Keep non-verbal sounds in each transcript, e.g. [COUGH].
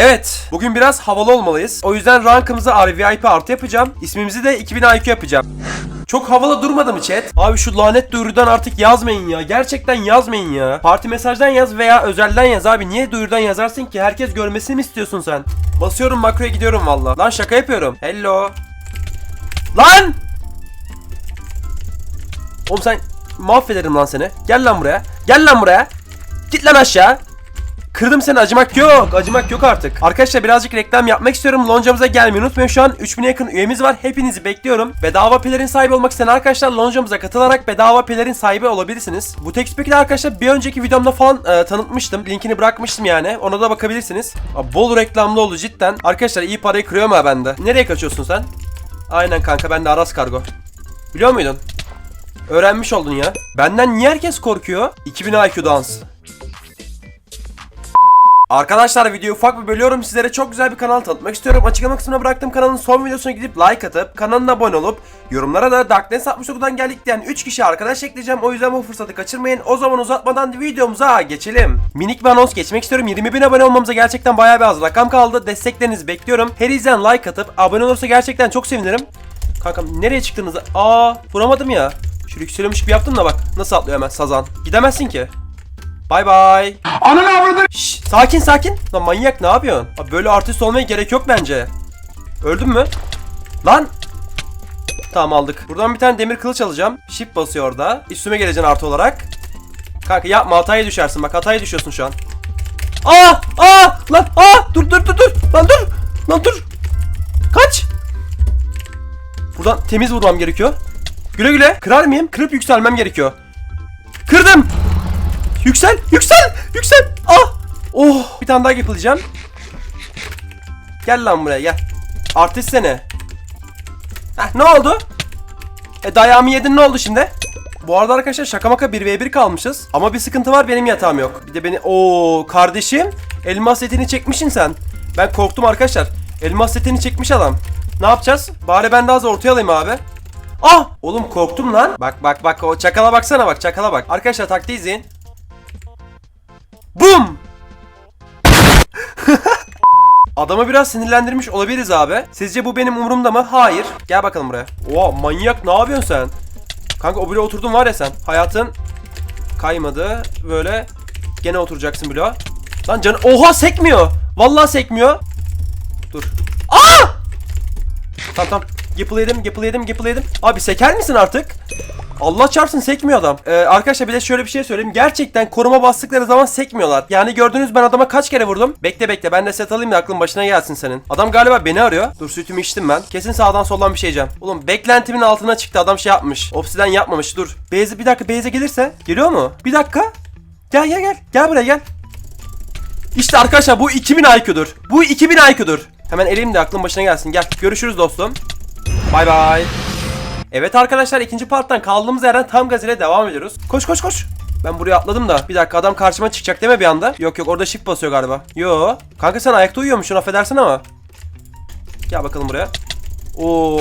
Evet, bugün biraz havalı olmalıyız. O yüzden rankımızı RVIP artı yapacağım. İsmimizi de 2000 IQ yapacağım. Çok havalı durmadı mı chat? Abi şu lanet duyurudan artık yazmayın ya. Gerçekten yazmayın ya. Parti mesajdan yaz veya özelden yaz abi. Niye duyurudan yazarsın ki? Herkes görmesini mi istiyorsun sen? Basıyorum makroya gidiyorum valla. Lan şaka yapıyorum. Hello. Lan! Oğlum sen mahvederim lan seni. Gel lan buraya. Gel lan buraya. Git lan aşağı. Kırdım seni acımak yok. Acımak yok artık. Arkadaşlar birazcık reklam yapmak istiyorum. Loncamıza gelmeyi unutmayın. Şu an 3000'e yakın üyemiz var. Hepinizi bekliyorum. Bedava pelerin sahibi olmak isteyen arkadaşlar loncamıza katılarak bedava pelerin sahibi olabilirsiniz. Bu tek de arkadaşlar bir önceki videomda falan e, tanıtmıştım. Linkini bırakmıştım yani. Ona da bakabilirsiniz. Abi, bol reklamlı oldu cidden. Arkadaşlar iyi parayı kırıyor mu bende? Nereye kaçıyorsun sen? Aynen kanka ben de Aras Kargo. Biliyor muydun? Öğrenmiş oldun ya. Benden niye herkes korkuyor? 2000 IQ dans. Arkadaşlar videoyu ufak bir bölüyorum sizlere çok güzel bir kanal tanıtmak istiyorum. Açıklama kısmına bıraktığım kanalın son videosuna gidip like atıp kanalına abone olup yorumlara da Darkness 69'dan geldik diyen 3 kişi arkadaş ekleyeceğim. O yüzden bu fırsatı kaçırmayın. O zaman uzatmadan videomuza geçelim. Minik bir anons geçmek istiyorum. 20 bin abone olmamıza gerçekten bayağı bir az rakam kaldı. Desteklerinizi bekliyorum. Her izleyen like atıp abone olursa gerçekten çok sevinirim. Kankam nereye çıktınız? Aa vuramadım ya. Şu yükseliyormuş gibi yaptım da bak nasıl atlıyor hemen sazan. Gidemezsin ki. Bay bay. Ananı avradı. Şşş, sakin sakin. Lan manyak ne yapıyorsun? Abi böyle artist olmaya gerek yok bence. Öldün mü? Lan! Tamam aldık. Buradan bir tane demir kılıç alacağım. Shift basıyor orada. Üstüme geleceksin artı olarak. Kanka yapma hataya düşersin bak hataya düşüyorsun şu an. Aa! Aa! Lan! Aa! Dur dur dur dur! Lan dur! Lan dur! Kaç! Buradan temiz vurmam gerekiyor. Güle güle. Kırar mıyım? Kırıp yükselmem gerekiyor. Kırdım! Yüksel, yüksel, yüksel. Ah! Oh! Bir tane daha yapılacağım. Gel lan buraya gel. Artist seni. Heh, ne oldu? E dayağımı yedin ne oldu şimdi? Bu arada arkadaşlar şaka maka 1v1 kalmışız. Ama bir sıkıntı var benim yatağım yok. Bir de beni... Oo kardeşim. Elmas setini çekmişsin sen. Ben korktum arkadaşlar. Elmas setini çekmiş adam. Ne yapacağız? Bari ben daha ortaya alayım abi. Ah! Oğlum korktum lan. Bak bak bak o çakala baksana bak çakala bak. Arkadaşlar taktiği izleyin. Bum! [LAUGHS] Adamı biraz sinirlendirmiş olabiliriz abi. Sizce bu benim umurumda mı? Hayır. Gel bakalım buraya. Oha manyak ne yapıyorsun sen? Kanka o bloğa oturdun var ya sen. Hayatın kaymadı. Böyle gene oturacaksın bloğa. Lan canı... Oha sekmiyor. Vallahi sekmiyor. Dur. Aa! Tamam tamam. Yedim, gipple yedim. Abi seker misin artık? Allah çarpsın sekmiyor adam. Ee, arkadaşlar bir de şöyle bir şey söyleyeyim. Gerçekten koruma bastıkları zaman sekmiyorlar. Yani gördünüz ben adama kaç kere vurdum. Bekle bekle ben de set alayım da aklın başına gelsin senin. Adam galiba beni arıyor. Dur sütümü içtim ben. Kesin sağdan soldan bir şey yiyeceğim. Oğlum beklentimin altına çıktı adam şey yapmış. Obsiden yapmamış dur. Beyze bir dakika Beyze gelirse. Geliyor mu? Bir dakika. Gel gel gel. Gel buraya gel. İşte arkadaşlar bu 2000 IQ'dur. Bu 2000 IQ'dur. Hemen eleyim de aklın başına gelsin. Gel görüşürüz dostum. Bay bay. Evet arkadaşlar ikinci parttan kaldığımız yerden tam gaz ile devam ediyoruz. Koş koş koş. Ben buraya atladım da. Bir dakika adam karşıma çıkacak deme bir anda. Yok yok orada shift basıyor galiba. Yo. Kanka sen ayakta uyuyormuşsun affedersin ama. Gel bakalım buraya. Oo.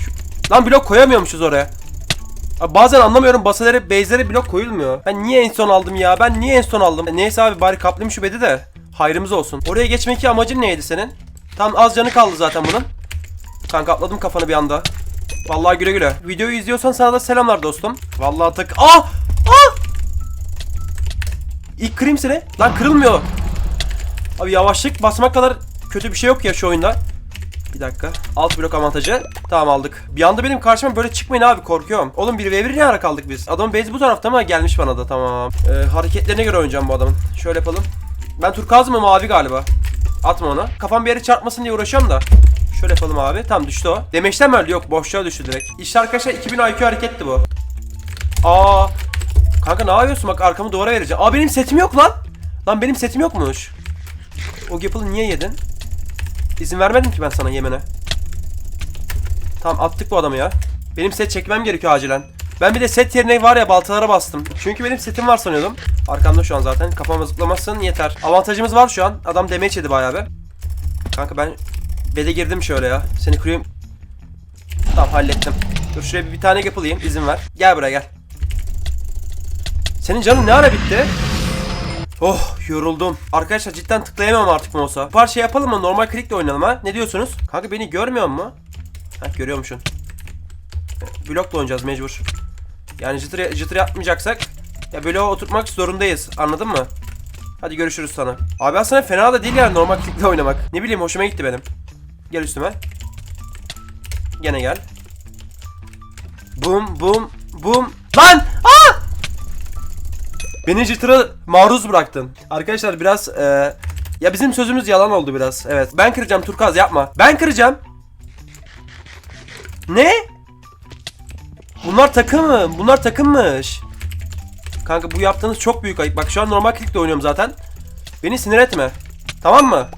Şu- Lan blok koyamıyormuşuz oraya. Abi bazen anlamıyorum basaları base'lere blok koyulmuyor. Ben niye en son aldım ya? Ben niye en son aldım? Neyse abi bari kaplayayım şu bedi de. Hayrımız olsun. Oraya geçmeki amacın neydi senin? Tam az canı kaldı zaten bunun. Kanka atladım kafanı bir anda. Vallahi güle güle. Videoyu izliyorsan sana da selamlar dostum. Vallahi tak... Ah! Ah! İlk kırayım seni. Lan kırılmıyor. Abi yavaşlık basmak kadar kötü bir şey yok ya şu oyunda. Bir dakika. Alt blok avantajı. Tamam aldık. Bir anda benim karşıma böyle çıkmayın abi korkuyorum. Oğlum 1v1 ne ara kaldık biz? Adamın base bu tarafta ama gelmiş bana da tamam. Ee, hareketlerine göre oynayacağım bu adamın. Şöyle yapalım. Ben turkaz mı mavi galiba. Atma ona. Kafam bir yere çarpmasın diye uğraşıyorum da. Şöyle yapalım abi. Tamam düştü o. Demeçten mi öldü? Yok boşluğa düştü direkt. İşte arkadaşlar 2000 IQ hareketti bu. Aa. Kanka ne yapıyorsun? Bak arkamı duvara vereceğim. Aa benim setim yok lan. Lan benim setim yokmuş. O Gapple'ı niye yedin? İzin vermedim ki ben sana yemene. Tamam attık bu adamı ya. Benim set çekmem gerekiyor acilen. Ben bir de set yerine var ya baltalara bastım. Çünkü benim setim var sanıyordum. Arkamda şu an zaten. Kafama zıplamasın yeter. Avantajımız var şu an. Adam damage yedi bayağı be. Kanka ben Bede girdim şöyle ya. Seni kırayım. Tamam hallettim. Dur şuraya bir, tane yapılayım. izin ver. Gel buraya gel. Senin canın ne ara bitti? Oh yoruldum. Arkadaşlar cidden tıklayamam artık mouse'a. Bu parça yapalım mı? Normal klikle oynayalım ha. Ne diyorsunuz? Kanka beni görmüyor mu? Heh görüyormuşsun. Blokla oynayacağız mecbur. Yani jıtır, jıtır yapmayacaksak ya böyle oturtmak zorundayız. Anladın mı? Hadi görüşürüz sana. Abi aslında fena da değil yani normal klikle oynamak. Ne bileyim hoşuma gitti benim. Gel üstüme. Gene gel. Bum bum bum. Lan! Aa! Beni jitter'a maruz bıraktın. Arkadaşlar biraz e, ya bizim sözümüz yalan oldu biraz. Evet. Ben kıracağım Turkaz yapma. Ben kıracağım. Ne? Bunlar takım mı? Bunlar takımmış. Kanka bu yaptığınız çok büyük ayıp. Bak şu an normal klikle oynuyorum zaten. Beni sinir etme. Tamam mı?